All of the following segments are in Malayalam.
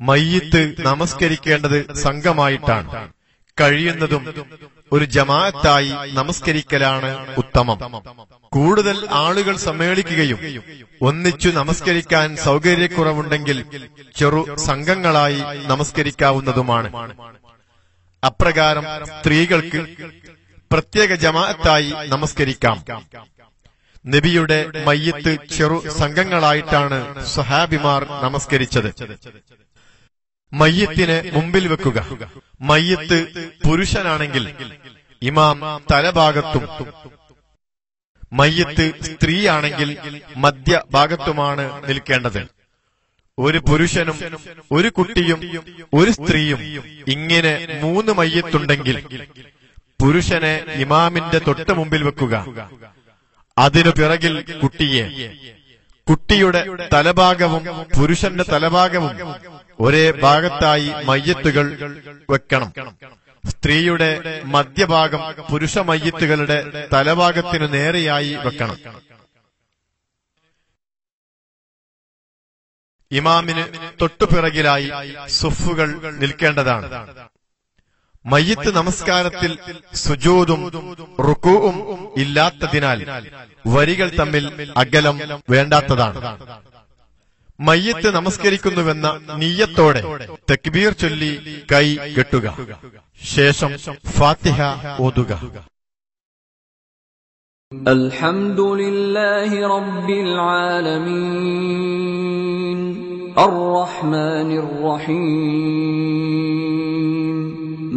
മയ്യത്ത് നമസ്കരിക്കേണ്ടത് സംഘമായിട്ടാണ്. കഴിയുന്നതും ഒരു ജമാഅത്തായി നമസ്കരിക്കലാണ് ഉത്തമം. കൂടുതൽ ആളുകൾ സമ്മേളിക്കുകയും ഒന്നിച്ചു നമസ്കരിക്കാൻ സൗകര്യക്കുറവുണ്ടെങ്കിൽ ചെറു സംഘങ്ങളായി നമസ്കരിക്കാവുന്നതുമാണ്. അപ്രകാരം സ്ത്രീകൾക്ക് പ്രത്യേക ജമാഅത്തായി നമസ്കരിക്കാം. നബിയുടെ മയ്യത്ത് ചെറു സംഘങ്ങളായിട്ടാണ് സഹാബിമാർ നമസ്കരിച്ചത്. മയ്യത്തിനെ മുമ്പിൽ വെക്കുക. മയ്യത്ത് പുരുഷനാണെങ്കിൽ ഇമാം തലഭാഗത്തും മയ്യത്ത് സ്ത്രീയാണെങ്കിൽ മധ്യഭാഗത്തുമാണ് നിൽക്കേണ്ടത്. ഒരു പുരുഷനും ഒരു കുട്ടിയും ഒരു സ്ത്രീയും ഇങ്ങനെ മൂന്ന് മയ്യത്തുണ്ടെങ്കിൽ പുരുഷനെ ഇമാമിന്റെ തൊട്ട് മുമ്പിൽ വെക്കുക. അതിനു പിറകിൽ കുട്ടിയെ കുട്ടിയുടെ തലഭാഗവും പുരുഷന്റെ തലഭാഗവും ഒരേ ഭാഗത്തായി മയ്യത്തുകൾ വെക്കണം. സ്ത്രീയുടെ മധ്യഭാഗം പുരുഷ മയ്യത്തുകളുടെ തലഭാഗത്തിനു നേരെയായി വെക്കണം. ഇമാമിന് തൊട്ടുപിറകിലായി സുഫുകൾ നിൽക്കേണ്ടതാണ്. മയ്യത്ത് നമസ്കാരത്തിൽ സുജൂതും റുക്കുവും ഇല്ലാത്തതിനാൽ വരികൾ തമ്മിൽ അകലം വേണ്ടാത്തതാണ്. മയ്യത്ത് നമസ്കരിക്കുന്നുവെന്ന നീയത്തോടെ തക്ബീർ ചൊല്ലി കൈ കെട്ടുക. ശേഷം ഫാത്തിഹ ഓതുക. അൽഹംദുലില്ലാഹി റബ്ബിൽ ആലമീൻ. അർ റഹ്മാനിർ റഹീം.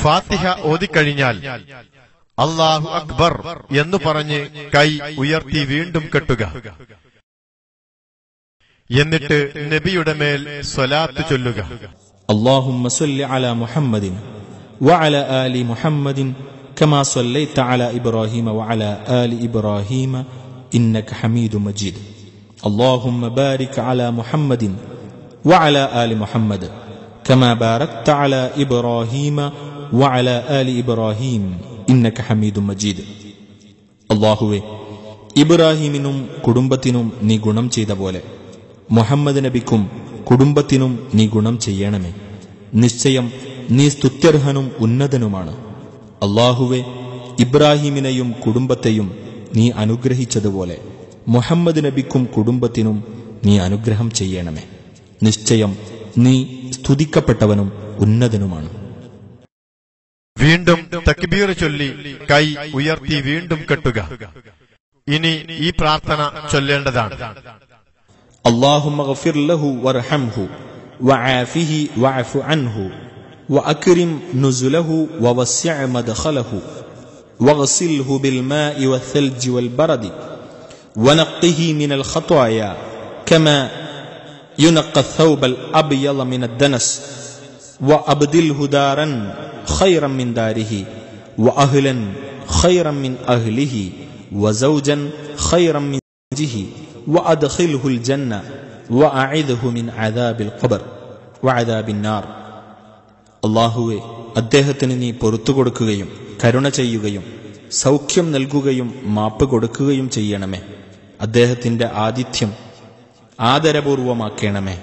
ഫാത്തിഹ ഓതിക്കഴിഞ്ഞാൽ അള്ളാഹു അക്ബർ എന്ന് പറഞ്ഞ് കൈ ഉയർത്തി വീണ്ടും കെട്ടുക എന്നിട്ട് നബിയുടെ മേൽ സ്വലാത്ത് ചൊല്ലുക اللهم صل على محمد وعلى آل محمد كما صليت على إبراهيم وعلى آل إبراهيم إنك حميد مجيد اللهم بارك على محمد وعلى آل محمد كما باركت على إبراهيم വഅല ആലി ഇബ്രാഹിം ഇന്നക ഹമീദു മജീദ് അല്ലാഹുവേ ഇബ്രാഹിമിനും കുടുംബത്തിനും നീ ഗുണം ചെയ്ത പോലെ മുഹമ്മദ് നബിക്കും കുടുംബത്തിനും നീ ഗുണം ചെയ്യണമേ. നിശ്ചയം നീ സ്തുത്യർഹനും ഉന്നതനുമാണ്. അള്ളാഹുവെ ഇബ്രാഹിമിനെയും കുടുംബത്തെയും നീ അനുഗ്രഹിച്ചതുപോലെ മുഹമ്മദ് നബിക്കും കുടുംബത്തിനും നീ അനുഗ്രഹം ചെയ്യണമേ. നിശ്ചയം നീ സ്തുതിക്കപ്പെട്ടവനും ഉന്നതനുമാണ്. വീണ്ടും തക്ബീർ ചൊല്ലി കൈ ഉയർത്തി വീണ്ടും കെട്ടുക ഇനി ഈ പ്രാർത്ഥന ചൊല്ലേണ്ടതാണ് اللهم اغفر له وارحمه وعافه واعف عنه واكرم نزله ووسع مدخله واغسله بالماء والثلج والبرد ونقه من الخطايا كما ينقى الثوب الابيض من الدنس വ അബ്ദിൽ ഹുദാറൻ ഖൈറം മിൻ ദാരിഹി വ അഹ്ലൻ ഖൈറം മിൻ അഹ്ലിഹി വ സൗജൻ ഖൈറം മിൻ ജിഹി വ അദ്ഖിൽഹുൽ ജന്ന വ അഇദ്ഹു മിൻ അദാബിൽ ഖബർ വ അദാബിൻ നാർ. അല്ലാഹുവേ അദ്ദേഹത്തിന് നീ പൊറുത്തു കൊടുക്കുകയും കരുണ ചെയ്യുകയും സൗഖ്യം നൽകുകയും മാപ്പ് കൊടുക്കുകയും ചെയ്യണമേ. അദ്ദേഹത്തിന്റെ ആതിഥ്യം ആദരപൂർവമാക്കണമേ.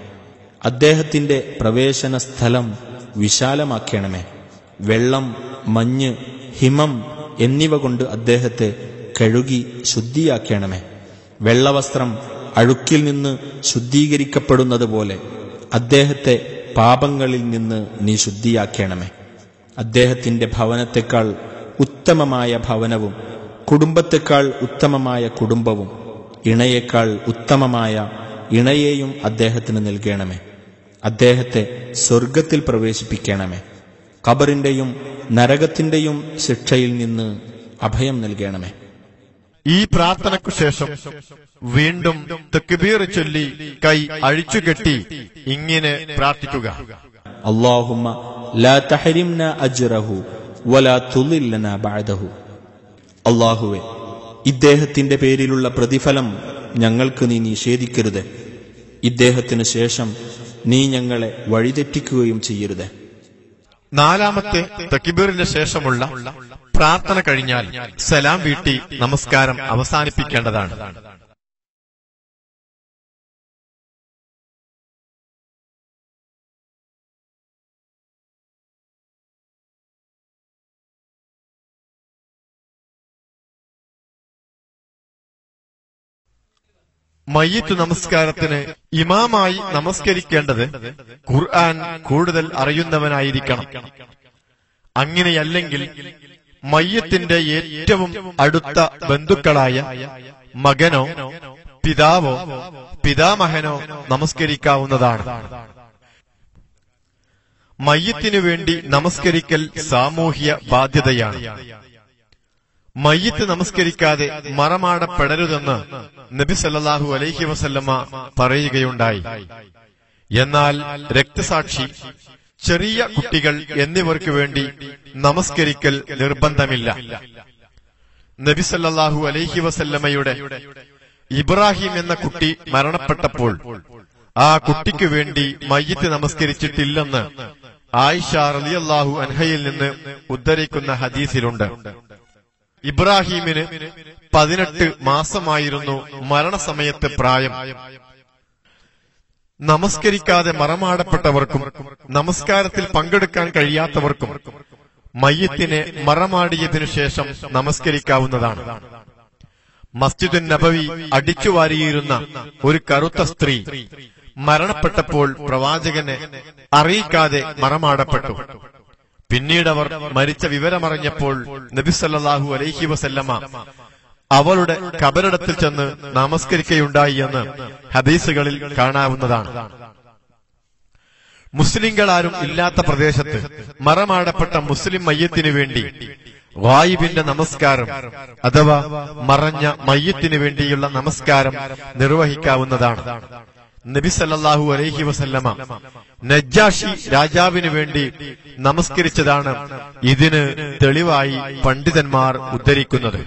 അദ്ദേഹത്തിന്റെ പ്രവേശന സ്ഥലം വിശാലമാക്കണമേ. വെള്ളം മഞ്ഞ് ഹിമം എന്നിവ കൊണ്ട് അദ്ദേഹത്തെ കഴുകി ശുദ്ധിയാക്കണമേ. വെള്ളവസ്ത്രം അഴുക്കിൽ നിന്ന് ശുദ്ധീകരിക്കപ്പെടുന്നത് പോലെ അദ്ദേഹത്തെ പാപങ്ങളിൽ നിന്ന് നീ ശുദ്ധിയാക്കണമേ. അദ്ദേഹത്തിന്റെ ഭവനത്തെക്കാൾ ഉത്തമമായ ഭവനവും കുടുംബത്തെക്കാൾ ഉത്തമമായ കുടുംബവും ഇണയേക്കാൾ ഉത്തമമായ ഇണയെയും അദ്ദേഹത്തിന് നൽകണമേ. അദ്ദേഹത്തെ സ്വർഗത്തിൽ പ്രവേശിപ്പിക്കണമേ. ഖബറിന്റെയും നരകത്തിന്റെയും ശിക്ഷയിൽ നിന്ന് അഭയം നൽകണമേ. ഈ പ്രാർത്ഥനയ്ക്കു ശേഷം വീണ്ടും തെക്കുബീർ ചൊല്ലി കൈ അഴിച്ചുകെട്ടി ഇങ്ങനെ പ്രാർത്ഥിക്കുക. അള്ളാഹുമ്മ ലാ തഹരിംന അജ്റഹു വലാ ബഅദഹു. അള്ളാഹുവെ ഇദ്ദേഹത്തിന്റെ പേരിലുള്ള പ്രതിഫലം ഞങ്ങൾക്ക് നീ നിഷേധിക്കരുത്. ഇദ്ദേഹത്തിന് ശേഷം നീ ഞങ്ങളെ വഴിതെറ്റിക്കുകയും ചെയ്യരുത്. നാലാമത്തെ തക്കിബീറിന് ശേഷമുള്ള പ്രാർത്ഥന കഴിഞ്ഞാൽ സലാം വീട്ടി നമസ്കാരം അവസാനിപ്പിക്കേണ്ടതാണ്. മയ്യത്ത് നമസ്കാരത്തിന് ഇമാമായി നമസ്കരിക്കേണ്ടത് ഖുർആൻ കൂടുതൽ അറിയുന്നവനായിരിക്കണം. അങ്ങനെയല്ലെങ്കിൽ മയ്യത്തിന്റെ ഏറ്റവും അടുത്ത ബന്ധുക്കളായ മകനോ പിതാവോ പിതാമഹനോ നമസ്കരിക്കാവുന്നതാണ്. മയ്യത്തിനു വേണ്ടി നമസ്കരിക്കൽ സാമൂഹ്യ ബാധ്യതയാണ്. മയ്യത്ത് നമസ്കരിക്കാതെ മറമാടപ്പെടരുതെന്ന് നബി സല്ലാഹു അലൈഹി വസല്ലമ പറയുകയുണ്ടായി. എന്നാൽ രക്തസാക്ഷി ചെറിയ കുട്ടികൾ എന്നിവർക്ക് വേണ്ടി നമസ്കരിക്കൽ നിർബന്ധമില്ല. നബി സല്ലാഹു അലൈഹി വസല്ലമ്മയുടെ ഇബ്രാഹിം എന്ന കുട്ടി മരണപ്പെട്ടപ്പോൾ ആ കുട്ടിക്ക് വേണ്ടി മയ്യത്ത് നമസ്കരിച്ചിട്ടില്ലെന്ന് ആയിഷ റളിയല്ലാഹു അൻഹയിൽ നിന്ന് ഉദ്ധരിക്കുന്ന ഹദീസിലുണ്ട്. ഇബ്രാഹീമിന് പതിനെട്ട് മാസമായിരുന്നു മരണസമയത്തെ പ്രായം. നമസ്കരിക്കാതെ മറമാടപ്പെട്ടവർക്കും നമസ്കാരത്തിൽ പങ്കെടുക്കാൻ കഴിയാത്തവർക്കും മയ്യത്തിനെ മറമാടിയതിനു ശേഷം നമസ്കരിക്കാവുന്നതാണ്. മസ്ജിദുൻ നബവി അടിച്ചുവാരിയിരുന്ന ഒരു കറുത്ത സ്ത്രീ മരണപ്പെട്ടപ്പോൾ പ്രവാചകനെ അറിയിക്കാതെ മറമാടപ്പെട്ടു. പിന്നീട് അവർ മരിച്ച വിവരമറിഞ്ഞപ്പോൾ നബിസല്ലാഹു അലൈഹി വസല്ലമ അവളുടെ കബറിടത്തിൽ ചെന്ന് നമസ്കരിക്കുകയുണ്ടായി എന്ന് ഹദീസുകളിൽ കാണാവുന്നതാണ്. മുസ്ലിങ്ങളാരും ഇല്ലാത്ത പ്രദേശത്ത് മറമാടപ്പെട്ട മുസ്ലിം മയ്യത്തിനു വേണ്ടി വായുവിന്റെ നമസ്കാരം അഥവാ മറഞ്ഞ മയ്യത്തിനു വേണ്ടിയുള്ള നമസ്കാരം നിർവഹിക്കാവുന്നതാണ്. നബി സല്ലല്ലാഹു അലൈഹി വസല്ലമ നജാഷി രാജാവിന് വേണ്ടി നമസ്കരിച്ചതാണ് ഇതിന് തെളിവായി പണ്ഡിതന്മാർ ഉദ്ധരിക്കുന്നത്.